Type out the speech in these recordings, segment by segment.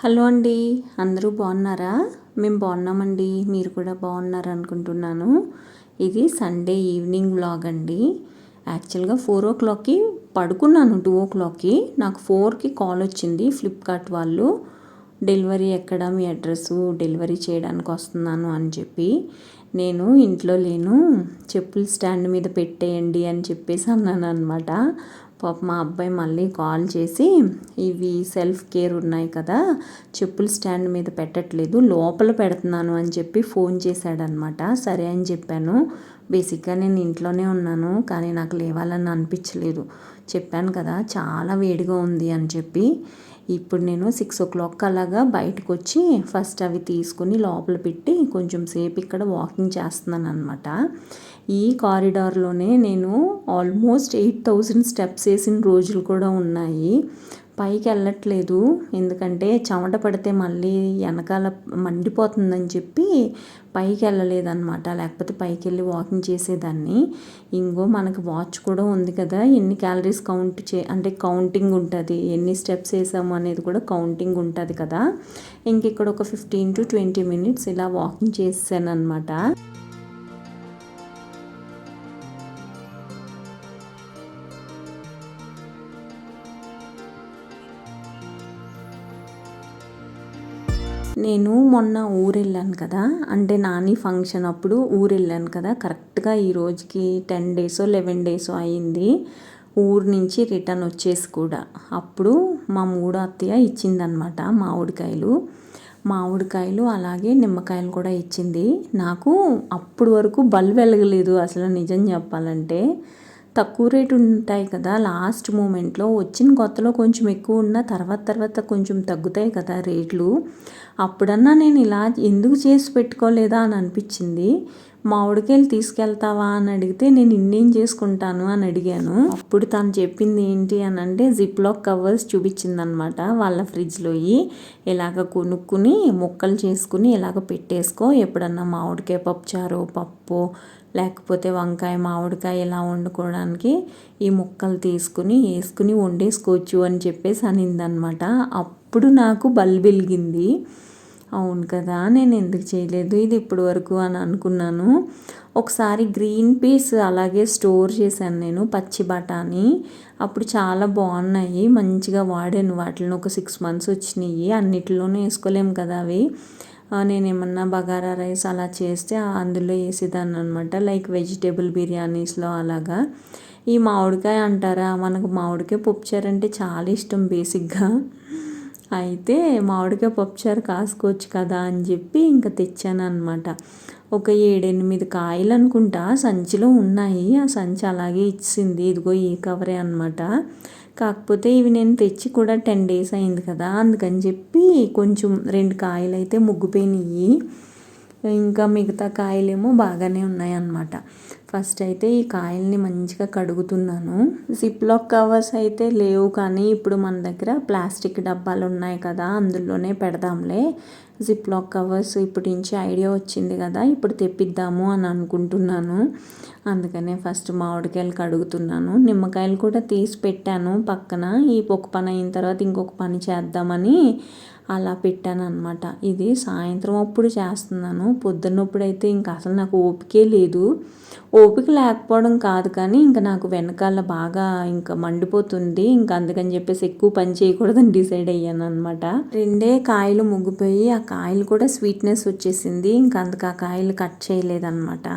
Hello అండి అందరూ బాగున్నారా? మేము బాగున్నామండి మీరు కూడా బాగున్నారు అనుకుంటున్నాను. ఇది సండే ఈవినింగ్ వ్లాగ్ అండి. యాక్చువల్గా ఫోర్ ఓ క్లాక్కి పడుకున్నాను టూ ఓ క్లాక్కి. నాకు ఫోర్కి కాల్ వచ్చింది ఫ్లిప్కార్ట్ వాళ్ళు. డెలివరీ ఎక్కడ మీ అడ్రస్ డెలివరీ చేయడానికి వస్తున్నాను అని చెప్పి. నేను ఇంట్లో లేను చెప్పుల స్టాండ్ మీద పెట్టేయండి అని చెప్పేసి అన్నాను అనమాట పాప మా అబ్బాయి మళ్ళీ కాల్ చేసి ఇవి సెల్ఫ్ కేర్ ఉన్నాయి కదా చెప్పులు స్టాండ్ మీద పెట్టట్లేదు లోపల పెడుతున్నాను అని చెప్పి ఫోన్ చేశాడనమాట. సరే అని చెప్పాను. బేసిక్గా నేను ఇంట్లోనే ఉన్నాను కానీ నాకు లేవాలని అనిపించలేదు. చెప్పాను కదా చాలా వేడిగా ఉంది అని చెప్పి. ఇప్పుడు నేను సిక్స్ ఓ క్లాక్ అలాగా బయటకు వచ్చి ఫస్ట్ అవి తీసుకుని లోపల పెట్టి కొంచెం సేపు ఇక్కడ వాకింగ్ చేస్తున్నాను అనమాట ఈ కారిడార్లోనే నేను ఆల్మోస్ట్ ఎయిట్ థౌజండ్ స్టెప్స్ వేసిన రోజులు కూడా ఉన్నాయి. పైకి వెళ్ళట్లేదు. ఎందుకంటే చెమట పడితే మళ్ళీ వెనకాల మండిపోతుందని చెప్పి పైకి వెళ్ళలేదన్నమాట. లేకపోతే పైకి వెళ్ళి వాకింగ్ చేసేదాన్ని. ఇంకో మనకి వాచ్ కూడా ఉంది కదా. ఎన్ని క్యాలరీస్ కౌంట్ చే అంటే కౌంటింగ్ ఉంటుంది. ఎన్ని స్టెప్స్ వేసాము అనేది కూడా కౌంటింగ్ ఉంటుంది కదా. ఇంక ఇక్కడ ఒక ఫిఫ్టీన్ టు ట్వంటీ మినిట్స్ ఇలా వాకింగ్ చేసాను అనమాట నేను మొన్న ఊరు వెళ్ళాను కదా. అంటే నాని ఫంక్షన్ అప్పుడు ఊరు వెళ్ళాను కదా. కరెక్ట్గా ఈ రోజుకి టెన్ డేసో లెవెన్ డేసో అయింది. ఊరు నుంచి రిటర్న్ వచ్చేసి కూడా. అప్పుడు మా మూడో అత్తయ్య ఇచ్చిందనమాట మామిడికాయలు. మామిడికాయలు అలాగే నిమ్మకాయలు కూడా ఇచ్చింది. నాకు అప్పుడు వరకు బల్ వెలగలేదు అసలు నిజం చెప్పాలంటే. తక్కువ రేటు ఉంటాయి కదా లాస్ట్ మూమెంట్లో. వచ్చిన కొత్తలో కొంచెం ఎక్కువ ఉన్న తర్వాత తర్వాత కొంచెం తగ్గుతాయి కదా రేట్లు. అప్పుడన్నా నేను ఇలా ఎందుకు చేసి పెట్టుకోలేదా అని అనిపించింది. మామిడికాయలు తీసుకెళ్తావా అని అడిగితే నేను ఇన్నేం చేసుకుంటాను అని అడిగాను. అప్పుడు తను చెప్పింది ఏంటి అని అంటే జిప్లాక్ కవర్స్ చూపించిందనమాట. వాళ్ళ ఫ్రిడ్జ్లోయి ఇలాగ కొనుక్కుని ముక్కలు చేసుకుని ఇలాగ పెట్టేసుకో ఎప్పుడన్నా మామిడికాయ పప్పు చారో పప్పు లేకపోతే వంకాయ మామిడికాయ ఇలా వండుకోవడానికి ఈ ముక్కలు తీసుకుని వేసుకుని వండేసుకోవచ్చు అని చెప్పేసి అనిందనమాట. అప్పుడు నాకు బల్ వెలిగింది. అవును కదా నేను ఎందుకు చేయలేదు? ఇది ఇప్పటి వరకు అని అనుకున్నాను. ఒకసారి గ్రీన్ పీస్ అలాగే స్టోర్ చేశాను నేను పచ్చి బఠానీ. అప్పుడు చాలా బాగున్నాయి మంచిగా వాడాను. వాటిని ఒక సిక్స్ మంత్స్ వచ్చినాయి. అన్నిటిలోనూ వేసుకోలేము కదా అవి. నేను ఏమన్నా బగారా రైస్ అలా చేస్తే అందులో వేసేదాన్ని అనమాట లైక్ వెజిటేబుల్ బిర్యానీస్లో అలాగా. ఈ మామిడికాయ అంటారా? మనకు మామిడికాయ పప్పుచారు అంటే చాలా ఇష్టం బేసిక్గా. అయితే మామిడికాయ పప్పుచారు కాసుకోవచ్చు కదా అని చెప్పి ఇంకా తెచ్చాను అనమాట ఒక ఏడెనిమిది కాయలు అనుకుంటా. సంచిలో ఉన్నాయి. ఆ సంచి అలాగే ఇచ్చింది. ఇదిగో ఈ కవరే అనమాట కాకపోతే ఇవి నేను తెచ్చి కూడా టెన్ డేస్ అయింది కదా అందుకని చెప్పి కొంచెం రెండు కాయలు అయితే ముగ్గుపోయినాయి ఇంకా మిగతా కాయలేమో బాగానే ఉన్నాయన్నమాట. ఫస్ట్ అయితే ఈ కాయల్ని మంచిగా కడుగుతున్నాను. లాక్ కవర్స్ అయితే లేవు కానీ ఇప్పుడు మన దగ్గర ప్లాస్టిక్ డబ్బాలు ఉన్నాయి కదా అందులోనే పెడదాంలే. జిప్ లాక్ కవర్స్ ఇప్పటి నుంచి ఐడియా వచ్చింది కదా ఇప్పుడు తెప్పిద్దాము అని అనుకుంటున్నాను. అందుకనే ఫస్ట్ మామిడికాయలు కడుగుతున్నాను. నిమ్మకాయలు కూడా తీసి పెట్టాను పక్కన. ఈ ఒక పని అయిన తర్వాత ఇంకొక పని చేద్దామని అలా పెట్టాను అనమాట ఇది సాయంత్రం అప్పుడు చేస్తున్నాను. పొద్దున్నప్పుడైతే అయితే ఇంకా అసలు నాకు ఓపికే లేదు. ఓపిక లేకపోవడం కాదు కానీ ఇంకా నాకు వెనకాల బాగా ఇంకా మండిపోతుంది. ఇంకా అందుకని చెప్పేసి ఎక్కువ పని చేయకూడదని డిసైడ్ అయ్యాను అనమాట రెండే కాయలు ముగ్గిపోయి ఆ కాయలు కూడా స్వీట్నెస్ వచ్చేసింది. ఇంకా అందుకు ఆ కాయలు కట్ చేయలేదన్నమాట.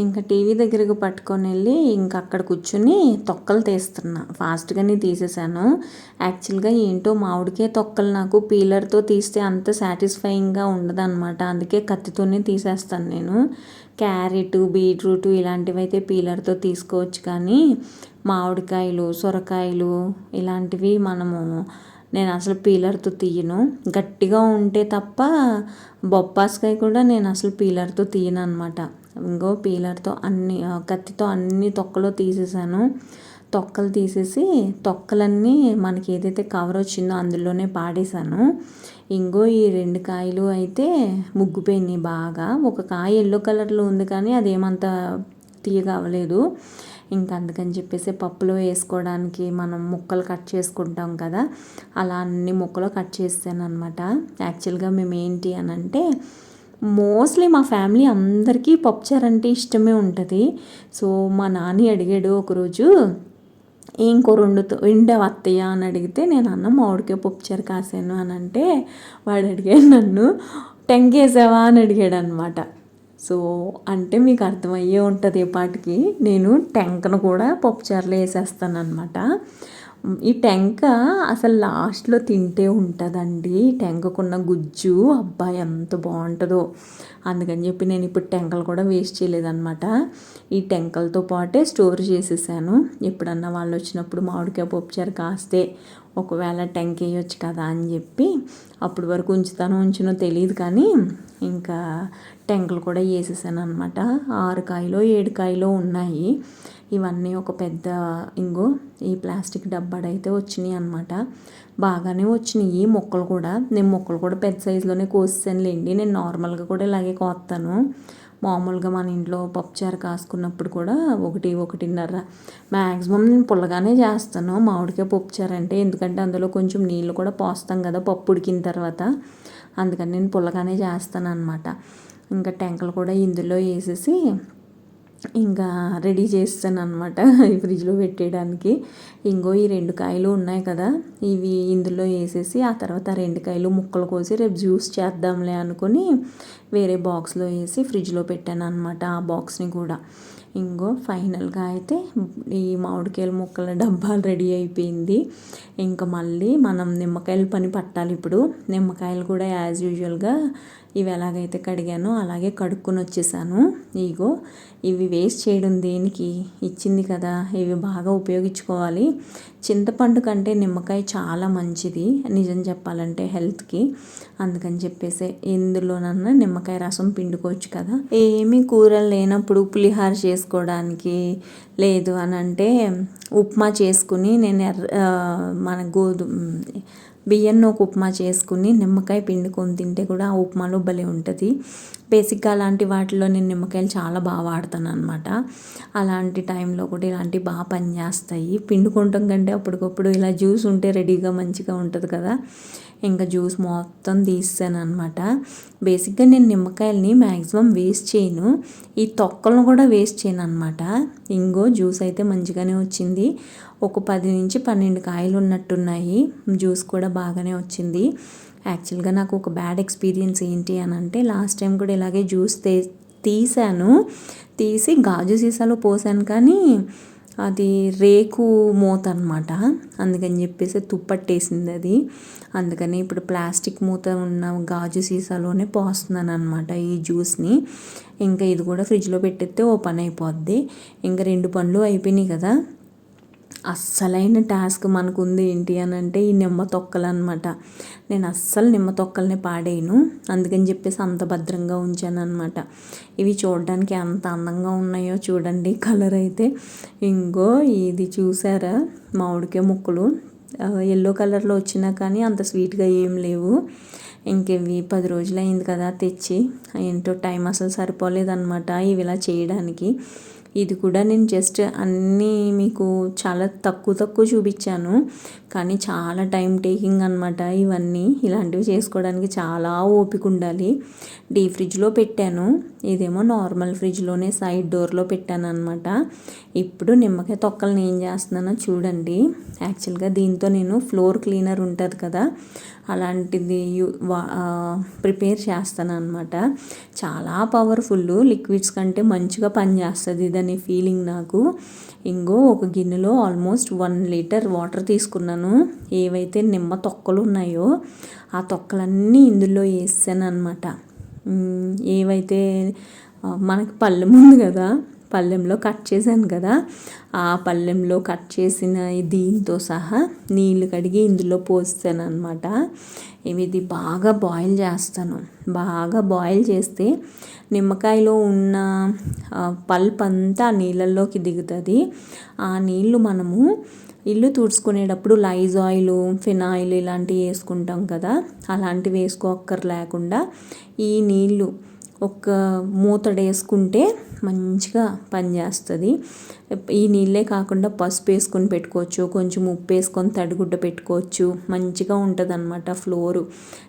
ఇంకా టీవీ దగ్గరకు పట్టుకొని వెళ్ళి ఇంకా అక్కడ కూర్చుని తొక్కలు తీస్తున్నా. ఫాస్ట్గానే తీసేసాను. యాక్చువల్గా ఏంటో మామిడికే తొక్కలు నాకు పీలర్తో తీస్తే అంత సాటిస్ఫైయింగ్గా ఉండదన్నమాట. అందుకే కత్తితోనే తీసేస్తాను నేను. క్యారెట్ బీట్రూట్ ఇలాంటివి అయితే పీలర్తో తీసుకోవచ్చు కానీ మామిడికాయలు సొరకాయలు ఇలాంటివి మనము నేను అసలు పీలర్తో తీయను. గట్టిగా ఉంటే తప్ప బొప్పాస్కాయ కూడా నేను అసలు పీలర్తో తీయను అనమాట ఇంకో పీలర్తో అన్ని కత్తితో అన్ని తొక్కలో తీసేసాను. తొక్కలు తీసేసి తొక్కలన్నీ మనకి ఏదైతే కవర్ వచ్చిందో అందులోనే పాడేశాను. ఇంకో ఈ రెండు కాయలు అయితే ముగ్గుపోయినాయి బాగా. ఒక కాయ ఎల్లో కలర్లో ఉంది కానీ అదేమంత తీయగా అవ్వలేదు ఇంకా అందుకని చెప్పేసి పప్పులో వేసుకోవడానికి మనం ముక్కలు కట్ చేసుకుంటాం కదా అలా అన్ని ముక్కలు కట్ చేస్తాను అనమాట యాక్చువల్గా మేము ఏంటి అని అంటే మోస్ట్లీ మా ఫ్యామిలీ అందరికీ పప్పుచారు అంటే ఇష్టమే ఉంటుంది. సో మా నాని అడిగాడు ఒకరోజు ఇంకో రెండు రెండవ అత్తయ్య అని అడిగితే నేను అన్న మామిడికాయ పప్పుచారు కాసాను అని అంటే వాడు అడిగాడు నన్ను టెంకేసావా అని అడిగాడు అనమాట సో అంటే మీకు అర్థమయ్యే ఉంటుంది పాటికి నేను టెంకను కూడా పప్పుచారులో వేసేస్తాను అనమాట ఈ టెంక అసలు లాస్ట్లో తింటే ఉంటుందండి. టెంకకున్న గుజ్జు అబ్బాయి ఎంత బాగుంటుందో. అందుకని చెప్పి నేను ఇప్పుడు టెంకలు కూడా వేస్ట్ చేయలేదన్నమాట. ఈ టెంకలతో పాటే స్టోర్ చేసేసాను. ఎప్పుడన్నా వాళ్ళు వచ్చినప్పుడు మామిడికాయ పప్పుచారు కాస్తే ఒకవేళ టెంక వేయొచ్చు కదా అని చెప్పి అప్పటి వరకు ఉంచుతానో ఉంచునో తెలియదు కానీ ఇంకా టెంకలు కూడా వేసేసాను అనమాట ఆరు కాయలో ఏడు కాయలో ఉన్నాయి. ఇవన్నీ ఒక పెద్ద ఇంగో ఈ ప్లాస్టిక్ డబ్బాడైతే వచ్చినాయి అనమాట బాగానే వచ్చినాయి మొక్కలు కూడా. నేను మొక్కలు కూడా పెద్ద సైజులోనే కోసేసానులేండి. నేను నార్మల్గా కూడా ఇలాగే కోస్తాను మామూలుగా మన ఇంట్లో పప్పుచారు కాసుకున్నప్పుడు కూడా ఒకటి ఒకటిన్నర. మ్యాక్సిమం నేను పుల్లగానే చేస్తాను. మామిడికాయ పప్పుచారు అంటే ఎందుకంటే అందులో కొంచెం నీళ్ళు కూడా పోస్తాం కదా పప్పు ఉడికిన తర్వాత. అందుకని నేను పుల్లగానే చేస్తాను అనమాట ఇంకా టెంకలు కూడా ఇందులో వేసేసి ఇంకా రెడీ చేస్తాను అనమాట ఈ ఫ్రిడ్జ్లో పెట్టేయడానికి. ఇంకో ఈ రెండు కాయలు ఉన్నాయి కదా ఇవి ఇందులో వేసేసి ఆ తర్వాత ఆ రెండు కాయలు ముక్కలు కోసి రేపు జ్యూస్ చేద్దాంలే అనుకుని వేరే బాక్స్లో వేసి ఫ్రిడ్జ్లో పెట్టాను అనమాట ఆ బాక్స్ని కూడా. ఇంకో ఫైనల్గా అయితే ఈ మామిడికాయల ముక్కల డబ్బాలు రెడీ అయిపోయింది. ఇంకా మళ్ళీ మనం నిమ్మకాయల పని పట్టాలి ఇప్పుడు. నిమ్మకాయలు కూడా యాజ్ యూజువల్గా ఇవి ఎలాగైతే కడిగానో అలాగే కడుక్కొని వచ్చేసాను. ఇగో ఇవి వేస్ట్ చేయడం దేనికి? ఇచ్చింది కదా ఇవి బాగా ఉపయోగించుకోవాలి. చింతపండు కంటే నిమ్మకాయ చాలా మంచిది నిజం చెప్పాలంటే హెల్త్కి. అందుకని చెప్పేసి ఎందులోనన్నా నిమ్మకాయ రసం పిండుకోవచ్చు కదా. ఏమీ కూరలు లేనప్పుడు పులిహార చేసుకోవడానికి లేదు అని అంటే ఉప్మా చేసుకుని నేను ఎర్ర మన గోధుమ బియ్యం ఒక ఉప్మా చేసుకుని నిమ్మకాయ పిండుకొని తింటే కూడా ఆ ఉప్మాలో భలే ఉంటుంది. బేసిక్గా అలాంటి వాటిలో నేను నిమ్మకాయలు చాలా బాగా వాడతాను అనమాట అలాంటి టైంలో కూడా ఇలాంటివి బాగా పనిచేస్తాయి పిండుకుంటాం కంటే అప్పటికప్పుడు ఇలా జ్యూస్ ఉంటే రెడీగా మంచిగా ఉంటుంది కదా. ఇంకా జ్యూస్ మొత్తం తీస్తాను అనమాట బేసిక్గా నేను నిమ్మకాయలని మ్యాక్సిమం వేస్ట్ చేయను. ఈ తొక్కలను కూడా వేస్ట్ చేయను అనమాట ఇంగో జ్యూస్ అయితే మంచిగానే వచ్చింది. ఒక పది నుంచి పన్నెండు కాయలు ఉన్నట్టున్నాయి. జ్యూస్ కూడా బాగానే వచ్చింది. యాక్చువల్గా నాకు ఒక బ్యాడ్ ఎక్స్పీరియన్స్ ఏంటి అని అంటే లాస్ట్ టైం కూడా ఇలాగే జ్యూస్ తీసాను. తీసి గాజు సీసాలో పోసాను కానీ అది రేకు మూత అనమాట అందుకని చెప్పేసి తుప్పట్టేసింది అది. అందుకని ఇప్పుడు ప్లాస్టిక్ మూత ఉన్న గాజు సీసాలోనే పోస్తున్నాను అనమాట ఈ జ్యూస్ని. ఇంకా ఇది కూడా ఫ్రిడ్జ్లో పెట్టేస్తే ఓ పని అయిపోద్ది. ఇంకా రెండు పనులు అయిపోయినాయి కదా. అస్సలైన టాస్క్ మనకు ఉంది ఏంటి అని అంటే ఈ నిమ్మ తొక్కలు అనమాట నేను అస్సలు నిమ్మ తొక్కల్ని పాడేయను. అందుకని చెప్పేసి అంత భద్రంగా ఉంచాను అనమాట ఇవి చూడడానికి ఎంత అందంగా ఉన్నాయో చూడండి కలర్ అయితే. ఇంకో ఇది చూసారా? మామిడికాయ ముక్కలు. ఎల్లో కలర్లో వచ్చినా కానీ అంత స్వీట్గా ఏం లేవు. ఇంకేవి పది రోజులు అయింది కదా తెచ్చి. ఏంటో టైం అసలు సరిపోలేదన్నమాట ఇవి ఇలా చేయడానికి. ఇది కూడా నేను జస్ట్ అన్నీ మీకు చాలా తక్కువ తక్కువ చూపించాను. కానీ చాలా టైం టేకింగ్ అనమాట ఇవన్నీ. ఇలాంటివి చేసుకోవడానికి చాలా ఓపిక ఉండాలి. డీ ఫ్రిడ్జ్లో పెట్టాను. ఇదేమో నార్మల్ ఫ్రిడ్జ్లోనే సైడ్ డోర్లో పెట్టాను అనమాట ఇప్పుడు నిమ్మకాయ తొక్కలను ఏం చేస్తున్నానో చూడండి. యాక్చువల్గా దీంతో నేను ఫ్లోర్ క్లీనర్ ఉంటుంది కదా అలాంటిది ప్రిపేర్ చేస్తాను అనమాట చాలా పవర్ఫుల్ లిక్విడ్స్ కంటే మంచిగా పనిచేస్తుంది అనే ఫీలింగ్ నాకు. ఇంకో ఒక గిన్నెలో ఆల్మోస్ట్ వన్ లీటర్ వాటర్ తీసుకున్నాను. ఏవైతే నిమ్మ తొక్కలు ఉన్నాయో ఆ తొక్కలన్నీ ఇందులో వేసాను అనమాట ఏవైతే మనకి పళ్ళెం ఉంది కదా పళ్ళెంలో కట్ చేశాను కదా ఆ పళ్ళెంలో కట్ చేసిన దీంతో సహా నీళ్ళు కడిగి ఇందులో పోస్తాను అనమాట ఇది బాగా బాయిల్ చేస్తాను. బాగా బాయిల్ చేస్తే నిమ్మకాయలో ఉన్న పల్ప్ అంతా నీళ్ళల్లోకి దిగుతుంది. ఆ నీళ్ళు మనము ఇల్లు తుడుచుకునేటప్పుడు లైజ్ ఆయిల్ ఫినాయిల్ ఇలాంటివి వేసుకుంటాం కదా. అలాంటివి వేసుకోక్కర్ లేకుండా ఈ నీళ్ళు ఒక మూతడు వేసుకుంటే మంచిగా పనిచేస్తుంది. ఈ నీళ్ళే కాకుండా పసుపు వేసుకొని పెట్టుకోవచ్చు కొంచెం ఉప్పు వేసుకొని తడిగుడ్డ పెట్టుకోవచ్చు మంచిగా ఉంటుంది అనమాట ఫ్లోరు.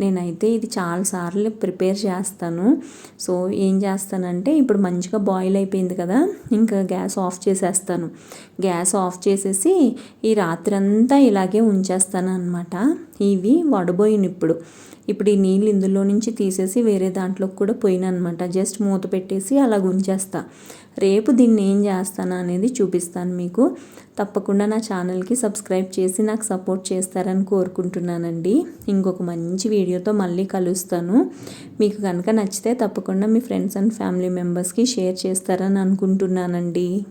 నేనైతే ఇది చాలాసార్లు ప్రిపేర్ చేస్తాను. సో ఏం చేస్తానంటే ఇప్పుడు మంచిగా బాయిల్ అయిపోయింది కదా ఇంకా గ్యాస్ ఆఫ్ చేసేస్తాను. గ్యాస్ ఆఫ్ చేసేసి ఈ రాత్రి అంతా ఇలాగే ఉంచేస్తాను అనమాట ఇవి వడబోయిన ఇప్పుడు. ఇప్పుడు ఈ నీళ్ళు ఇందులో నుంచి తీసేసి వేరే దాంట్లోకి కూడా పోయినమాట జస్ట్ మూత పెట్టేసి అలా ఉంచేస్తా రేపు దీన్ని ఏం చేస్తాను అనేది చూపిస్తాను మీకు. తప్పకుండా నా ఛానల్కి సబ్స్క్రైబ్ చేసి నాకు సపోర్ట్ చేస్తారని కోరుకుంటున్నానండి. ఇంకొక మంచి వీడియోతో మళ్ళీ కలుస్తాను. మీకు కనుక నచ్చితే తప్పకుండా మీ ఫ్రెండ్స్ అండ్ ఫ్యామిలీ మెంబర్స్కి షేర్ చేస్తారని అనుకుంటున్నానండి.